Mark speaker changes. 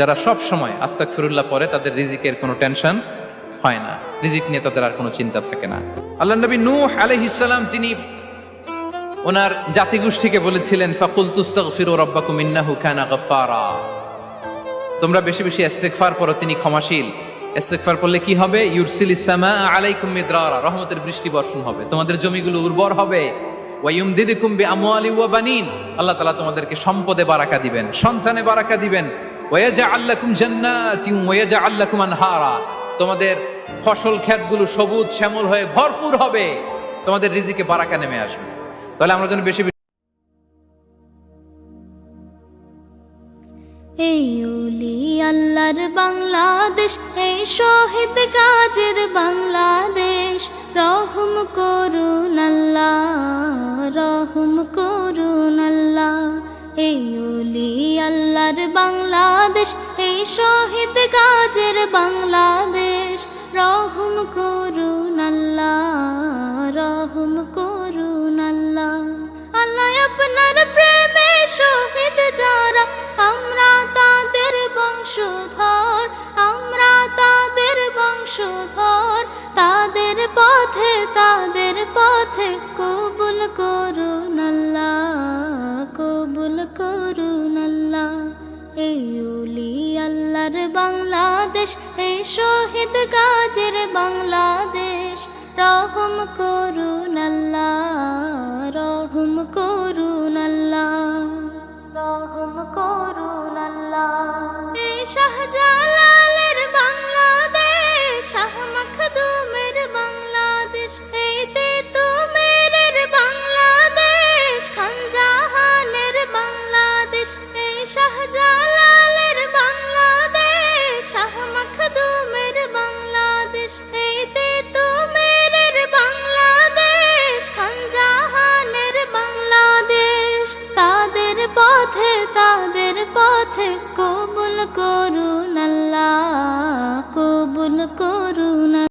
Speaker 1: যারা সব সময় আস্তাক ফিরুল্লাহ পরে তাদের রিজিকের কোনো টেনশন হয় না। রিজিক নিয়ে তাদের আর কোনো চিন্তা থাকে না। আল্লাহ নবী নূহ আলাইহিসসালাম যিনি ওনার জাতিগোষ্ঠীকে বলেছিলেন ফাকুল তুস্তাগফিরু রাব্বাকুম ইন্নাহু কানা গাফফারা। তোমরা বেশি বেশি ইস্তেগফার পড়ো, তিনি ক্ষমাশীল। ইস্তেগফার করলে কি হবে? ইউরসিলিস সামা আলাইকুম মিদরারা। রহমতের বৃষ্টি বর্ষণ হবে। তোমাদের জমিগুলো উর্বর হবে। ওয়ায়ুমদিদুকুম বিআমওয়ালি ওয়া বানিন। আল্লাহ তাআলা তোমাদেরকে সম্পদে বারাকা দিবেন, সন্তানে বারাকা দিবেন। ওয়াজাআল লাকুম জান্নাতিন ওয়াজাআল লাকুম আনহারা। তোমাদের ফসল ক্ষেতগুলো সবুজ শ্যামল হয়ে ভরপুর হবে। তোমাদের রিজিকে বারাকা নেমে আসবে। তাহলে আমরা যেন বেশি
Speaker 2: এই উলি আল্লাহর বাংলাদেশ, এই শহীদ গাজের বাংলাদেশ। রহম করুন আল্লাহ, রহম করুন শহীদ গাজের বাংলাদেশ, রহম করুন আল্লাহ, রহম করুন আল্লাহ। আল্লাহ আপনার প্রেমে শহীদ যারা, আমরা তাদের বংশধর, আমরা তাদের বংশধর। তাদের পথে তাদের পথে কবুল করুন আল্লাহ, কবুল করুন আল্লাহ। এই আল্লাহর বাংলাদেশ এই শহীদ গাজের বাংলাদেশ, রহম করুন আল্লাহ, রহম করুন আল্লাহ, রহম করুন আল্লাহ। এই শাহজালালের শাহ মের বাংলাদেশ এইতে তো মেরের বাংলাদেশ খানজাহানের বাংলাদেশ। তাদের পথে তাদের পথে কবুল করুন